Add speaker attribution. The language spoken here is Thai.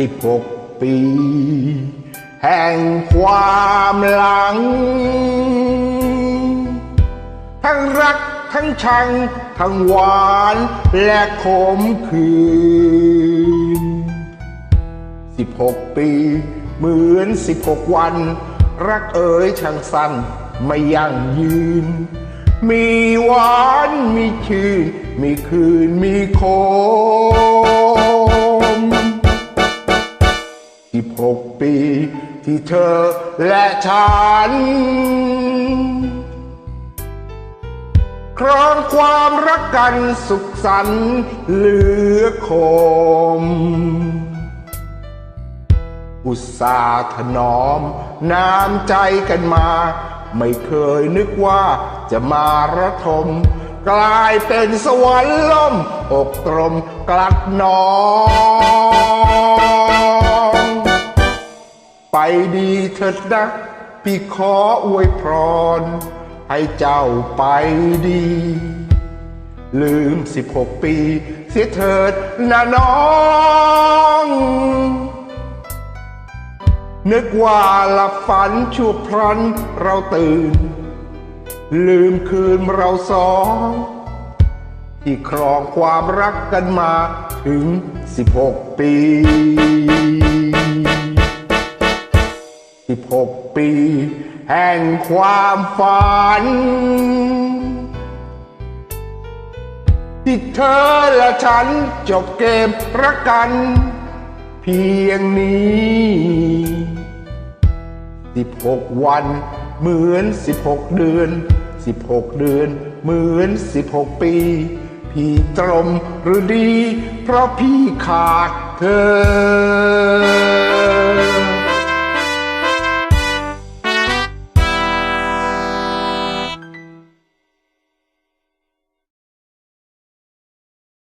Speaker 1: สิบหกปี แห่งความหลัง ทั้งรักทั้งชัง ทั้งหวานและขมขื่นสิบหกปี เหมือนสิบหกวัน รักเอ๋ยช่างสั้นไม่ยั่งยืน มีหวานมีชื่น มีคืนมีโค 16 ปี ที่เธอและฉัน ครองความรักกันสุขสันต์เหลือคม อุตสาห์ถนอมน้ำใจกันมา ไม่เคยนึกว่าจะมาระทมกลายเป็นสวรรค์ล่มอกตรมกลัดนอน ดีเถิดนะพี่ขออวยพร ให้เจ้าไปดี ลืมสิบหกปี เสียเถิดนะน้อง นึกว่าหลับฝันชั่วพลันเราตื่น ลืมคืนเราสองที่ครองความรักกันมาถึงสิบหกปี แห่งความฝัน ที่เธอและฉันจบเกมรักกัน เพียงนี้สิบหกวันเหมือนสิบหกเดือนสิบหกเดือนเหมือนสิบหกปี พี่ตรมหรือดี เพราะพี่ขาดเธอ